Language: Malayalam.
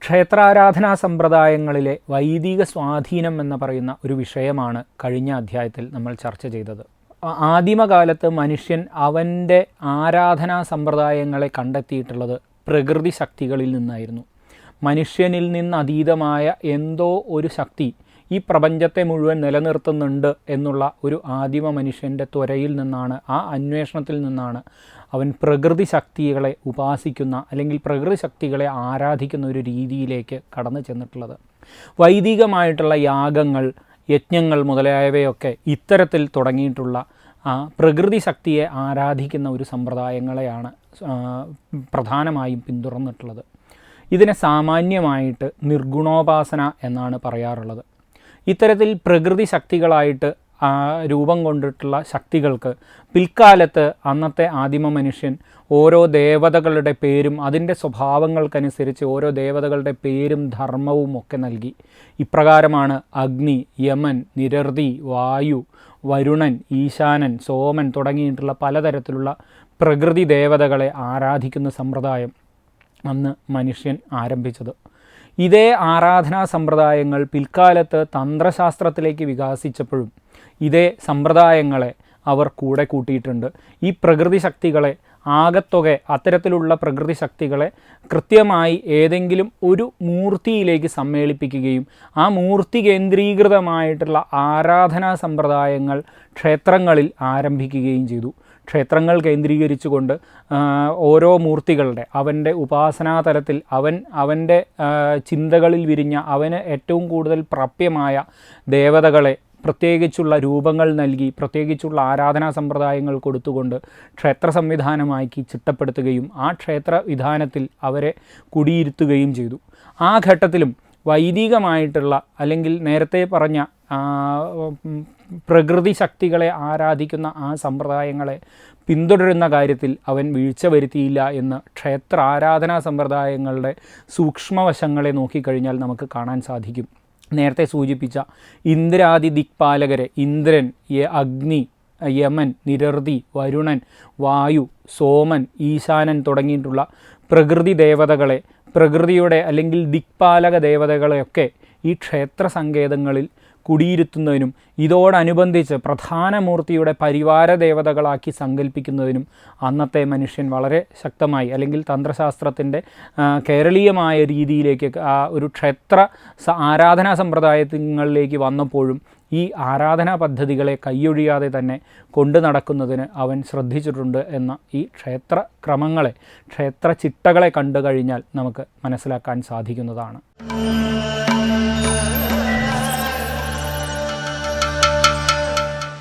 ക്ഷേത്രാരാധനാ സമ്പ്രദായങ്ങളിലെ വൈദിക സ്വാധീനം എന്ന് പറയുന്ന ഒരു വിഷയമാണ് കഴിഞ്ഞ അധ്യായത്തിൽ നമ്മൾ ചർച്ച ചെയ്തത്. ആദിമകാലത്ത് മനുഷ്യൻ അവന്റെ ആരാധനാ സമ്പ്രദായങ്ങളെ കണ്ടെത്തിയിട്ടുള്ളത് പ്രകൃതി ശക്തികളിൽ നിന്നായിരുന്നു. മനുഷ്യനിൽ നിന്ന് അതീതമായ എന്തോ ഒരു ശക്തി ഈ പ്രപഞ്ചത്തെ മുഴുവൻ നിലനിർത്തുന്നുണ്ട് എന്നുള്ള ഒരു ആദിമ മനുഷ്യന്റെ ത്വരയിൽ നിന്നാണ് ആ അന്വേഷണത്തിൽ നിന്നാണ് അവൻ പ്രകൃതി ശക്തികളെ ഉപാസിക്കുന്ന അല്ലെങ്കിൽ പ്രകൃതി ശക്തികളെ ആരാധിക്കുന്ന ഒരു രീതിയിലേക്ക് കടന്നു ചെന്നിട്ടുള്ളത്. വൈദികമായിട്ടുള്ള യാഗങ്ങൾ യജ്ഞങ്ങൾ മുതലായവയൊക്കെ ഇത്തരത്തിൽ തുടങ്ങിയിട്ടുള്ള പ്രകൃതി ശക്തിയെ ആരാധിക്കുന്ന ഒരു സമ്പ്രദായങ്ങളെയാണ് പ്രധാനമായും പിന്തുടർന്നിട്ടുള്ളത്. ഇതിനെ സാമാന്യമായിട്ട് നിർഗുണോപാസന എന്നാണ് പറയാറുള്ളത്. ഇത്തരത്തിൽ പ്രകൃതി ശക്തികളായിട്ട് രൂപം കൊണ്ടിട്ടുള്ള ശക്തികൾക്ക് പിൽക്കാലത്ത് അന്നത്തെ ആദിമ മനുഷ്യൻ ഓരോ ദേവതകളുടെ പേരും അതിന്റെ സ്വഭാവങ്ങൾക്കനുസരിച്ച് ഓരോ ദേവതകളുടെ പേരും ധർമ്മവും ഒക്കെ നൽകി. ഇപ്രകാരമാണ് അഗ്നി യമൻ നിരർതി വായു വരുണൻ ഈശാനൻ സോമൻ തുടങ്ങിയിട്ടുള്ള പലതരത്തിലുള്ള പ്രകൃതി ദേവതകളെ ആരാധിക്കുന്ന സമ്പ്രദായം അന്ന് മനുഷ്യൻ ആരംഭിച്ചത്. ഇതേ ആരാധനാ സമ്പ്രദായങ്ങൾ പിൽക്കാലത്ത് തന്ത്രശാസ്ത്രത്തിലേക്ക് വികാസിച്ചപ്പോഴും ഇതേ സമ്പ്രദായങ്ങളെ അവർ കൂടെ കൂട്ടിയിട്ടുണ്ട്. ഈ പ്രകൃതി ശക്തികളെ ആകത്തുക അത്തരത്തിലുള്ള പ്രകൃതി ശക്തികളെ കൃത്യമായി ഏതെങ്കിലും ഒരു മൂർത്തിയിലേക്ക് സമ്മേളിപ്പിക്കുകയും ആ മൂർത്തി കേന്ദ്രീകൃതമായിട്ടുള്ള ആരാധനാ സമ്പ്രദായങ്ങൾ ക്ഷേത്രങ്ങളിൽ ആരംഭിക്കുകയും ചെയ്തു. ക്ഷേത്രങ്ങൾ കേന്ദ്രീകരിച്ചുകൊണ്ട് ഓരോ മൂർത്തികളുടെ അവന്റെ ഉപാസനാതലത്തിൽ അവൻ അവന്റെ ചിന്തകളിൽ വിരിഞ്ഞ അവന് ഏറ്റവും കൂടുതൽ പ്രാപ്യമായ ദേവതകളെ പ്രത്യേകിച്ചുള്ള രൂപങ്ങൾ നൽകി പ്രത്യേകിച്ചുള്ള ആരാധനാ സമ്പ്രദായങ്ങൾ കൊടുത്തുകൊണ്ട് ക്ഷേത്ര സംവിധാനമാക്കി ചിട്ടപ്പെടുത്തുകയും ആ ക്ഷേത്ര വിധാനത്തിൽ അവരെ കുടിയിരുത്തുകയും ചെയ്തു. ആ ഘട്ടത്തിലും വൈദികമായിട്ടുള്ള അല്ലെങ്കിൽ നേരത്തെ പറഞ്ഞ പ്രകൃതി ശക്തികളെ ആരാധിക്കുന്ന ആ സമ്പ്രദായങ്ങളെ പിന്തുടരുന്ന കാര്യത്തിൽ അവൻ വീഴ്ച വരുത്തിയില്ല എന്ന് ക്ഷേത്ര ആരാധനാ സമ്പ്രദായങ്ങളുടെ സൂക്ഷ്മവശങ്ങളെ നോക്കിക്കഴിഞ്ഞാൽ നമുക്ക് കാണാൻ സാധിക്കും. നേരത്തെ സൂചിപ്പിച്ച ഇന്ദ്രാദി ദിക്പാലകരെ ഇന്ദ്രൻ അഗ്നി യമൻ നിരർതി വരുണൻ വായു സോമൻ ഈശാനൻ തുടങ്ങിയിട്ടുള്ള പ്രകൃതി ദേവതകളെ പ്രകൃതിയുടെ അല്ലെങ്കിൽ ദിക്പാലക ദേവതകളെയൊക്കെ ഈ ക്ഷേത്ര സങ്കേതങ്ങളിൽ കുടിയിരുത്തുന്നതിനും ഇതോടനുബന്ധിച്ച് പ്രധാന മൂർത്തിയുടെ പരിവാര ദേവതകളാക്കി സങ്കല്പിക്കുന്നതിനും അന്നത്തെ മനുഷ്യൻ വളരെ ശക്തമായി അല്ലെങ്കിൽ തന്ത്രശാസ്ത്രത്തിന്റെ കേരളീയമായ രീതിയിലേക്ക് ആ ഒരു ക്ഷേത്ര ആരാധനാ സമ്പ്രദായങ്ങളിലേക്ക് വന്നപ്പോഴും ഈ ആരാധനാ പദ്ധതികളെ കൈയൊഴിയാതെ തന്നെ കൊണ്ടു നടക്കുന്നതിന് അവൻ ശ്രദ്ധിച്ചിട്ടുണ്ട് എന്ന ഈ ക്ഷേത്ര ക്രമങ്ങളെ ക്ഷേത്ര ചിട്ടകളെ കണ്ടു കഴിഞ്ഞാൽ നമുക്ക് മനസ്സിലാക്കാൻ സാധിക്കുന്നതാണ്.